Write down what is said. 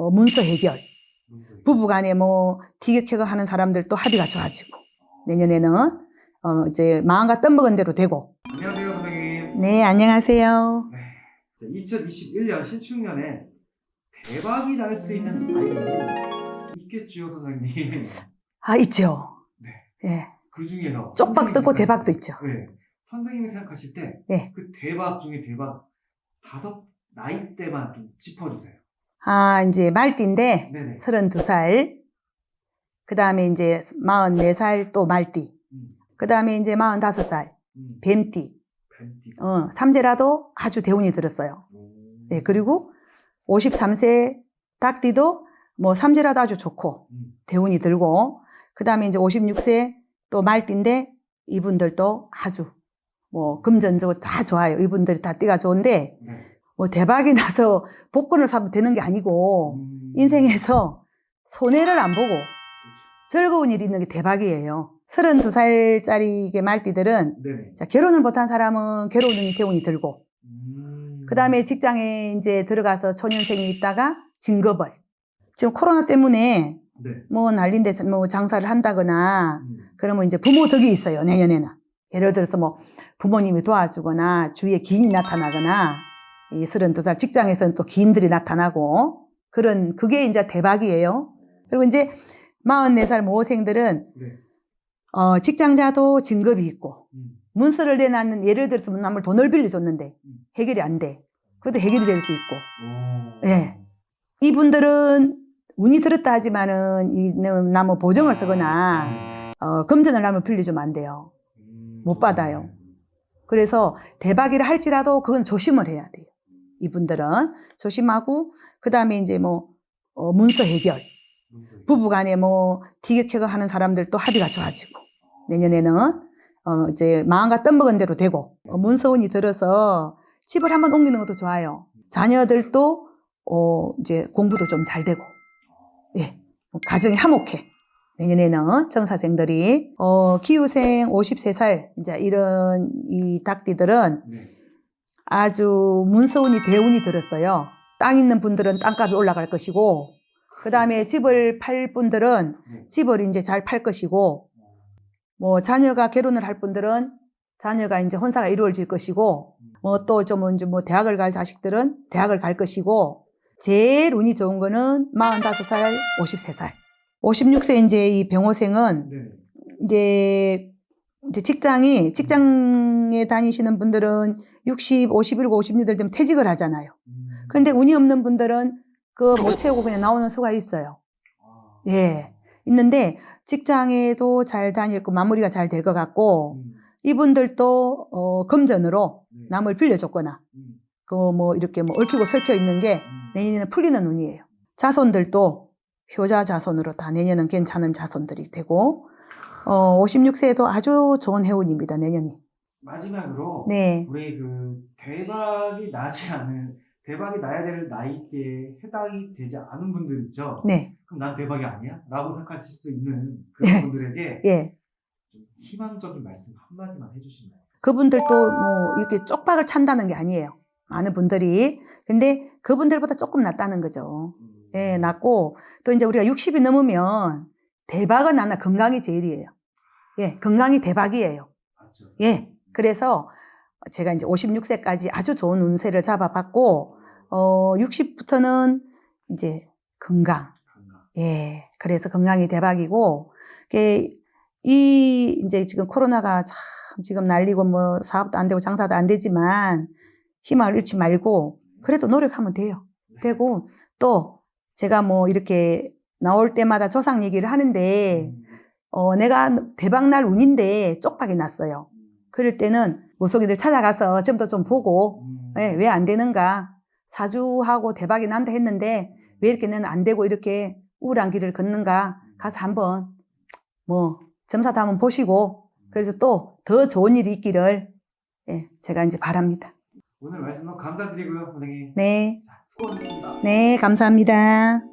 어, 문서 해결, 부부간에 뭐 티격태격 하는 사람들도 합의가 좋아지고 내년에는 어, 이제 마음과 뜻먹은 대로 되고. 안녕하세요, 선생님. 네, 안녕하세요. 네. 2021년 신축년에 대박이 날 수 있는 아이들이 있겠지요, 선생님. 아 있죠. 네. 예, 그 중에서 쪽박 선생님이 대박도 있죠. 네. 선생님이 생각하실 때그 네. 대박 중에 대박 다섯 나이대만 좀 짚어주세요. 아 이제 말띠인데 네네. 32살, 그 다음에 이제 44살 또 말띠, 음, 그 다음에 이제 45살 음, 뱀띠, 뱀띠. 어, 삼재라도 아주 대운이 들었어요. 오. 네, 그리고 53세 닭띠도 뭐 삼재라도 아주 좋고 음, 대운이 들고 그 다음에 이제 56세 또 말띠인데 이분들도 아주 뭐 금전적으로 다 좋아요. 이분들이 다 띠가 좋은데 네. 뭐 대박이 나서 복권을 사면 되는 게 아니고 음, 인생에서 손해를 안 보고. 즐거운 일이 있는 게 대박이에요. 32살짜리 말띠들은 네네. 자, 결혼을 못한 사람은 괴로운 대운이 들고 음, 그 다음에 직장에 이제 들어가서 초년생이 있다가 진급을. 지금 코로나 때문에 네. 뭐 난린데 뭐 장사를 한다거나 음, 그러면 이제 부모 덕이 있어요, 내년에는. 예를 들어서 뭐 부모님이 도와주거나 주위에 기인이 나타나거나 이 32살 직장에서는 또 기인들이 나타나고 그런 그게 이제 대박이에요. 그리고 이제 44살 모생들은 네. 어, 직장자도 진급이 있고 음, 문서를 내놨는 예를 들어서 남을 돈을 빌려줬는데 음. 해결이 안 돼. 그것도 해결이 될 수 있고 오. 예. 이분들은 운이 들었다 하지만은 이 나무 보증을 쓰거나 어, 금전을 남을 빌려주면 안 돼요. 음, 못 받아요. 그래서 대박이라 할지라도 그건 조심을 해야 돼요. 이분들은 조심하고 그 다음에 이제 뭐 어, 문서 해결, 부부간에 뭐 티격태격 하는 사람들도 합의가 좋아지고 내년에는 어, 이제 마음과 뜻먹은 대로 되고 어, 문서운이 들어서 집을 한번 옮기는 것도 좋아요. 자녀들도 어, 이제 공부도 좀 잘 되고 예, 뭐 가정이 화목해. 내년에는 정사생들이 어, 기후생 53살 이제 이런 이 닭띠들은 네. 아주 문서운이 대운이 들었어요. 땅 있는 분들은 땅값이 올라갈 것이고, 그 다음에 집을 팔 분들은 네. 집을 이제 잘 팔 것이고, 뭐 자녀가 결혼을 할 분들은 자녀가 이제 혼사가 이루어질 것이고, 뭐 또좀 이제 뭐 대학을 갈 자식들은 대학을 갈 것이고, 제일 운이 좋은 거는 45살, 53살. 56세 이제 이 병호생은 네. 이제, 이제 직장이, 직장에 다니시는 분들은 60, 51, 56들 되면 퇴직을 하잖아요. 음. 근데 운이 없는 분들은 그 못 채우고 그냥 나오는 수가 있어요. 아. 예. 있는데 직장에도 잘 다닐 거 마무리가 잘 될 것 같고 음, 이분들도 어, 금전으로 네. 남을 빌려줬거나 음, 그뭐 이렇게 뭐 얽히고 설켜 있는 게 음. 내년에는 풀리는 운이에요. 자손들도 효자 자손으로 다 내년은 괜찮은 자손들이 되고 어, 56세에도 아주 좋은 해운입니다. 내년이. 마지막으로 네. 우리 그 대박이 나지 않은 대박이 나야 될 나이대에 해당이 되지 않은 분들 있죠. 네. 그럼 난 대박이 아니야? 라고 생각하실 수 있는 그런 네. 분들에게 예. 좀 희망적인 말씀 한마디만 해주시나요? 그분들도 뭐 이렇게 쪽박을 찬다는 게 아니에요. 많은 분들이. 근데 그분들보다 조금 낫다는 거죠. 음, 예, 낫고 또 이제 우리가 60이 넘으면 대박은 안 나. 건강이 제일이에요. 예, 건강이 대박이에요. 맞죠? 예. 그래서 제가 이제 56세까지 아주 좋은 운세를 잡아봤고, 어, 60부터는 이제 건강. 예. 그래서 건강이 대박이고, 이게 이, 이제 지금 코로나가 참 지금 날리고 뭐 사업도 안 되고 장사도 안 되지만 희망을 잃지 말고 그래도 노력하면 돼요. 네. 되고 또 제가 뭐 이렇게 나올 때마다 조상 얘기를 하는데, 음, 어, 내가 대박날 운인데 쪽박이 났어요. 음, 그럴 때는 무속인들 찾아가서 좀 더 좀 보고, 음, 예, 왜 안 되는가? 사주하고 대박이 난다 했는데, 왜 이렇게 내는 안 되고 이렇게 우울한 길을 걷는가? 가서 한번, 뭐, 점사도 한번 보시고, 그래서 또 더 좋은 일이 있기를, 예, 제가 이제 바랍니다. 오늘 말씀 너무 감사드리고요, 선생님. 네, 수고하셨습니다. 네, 감사합니다.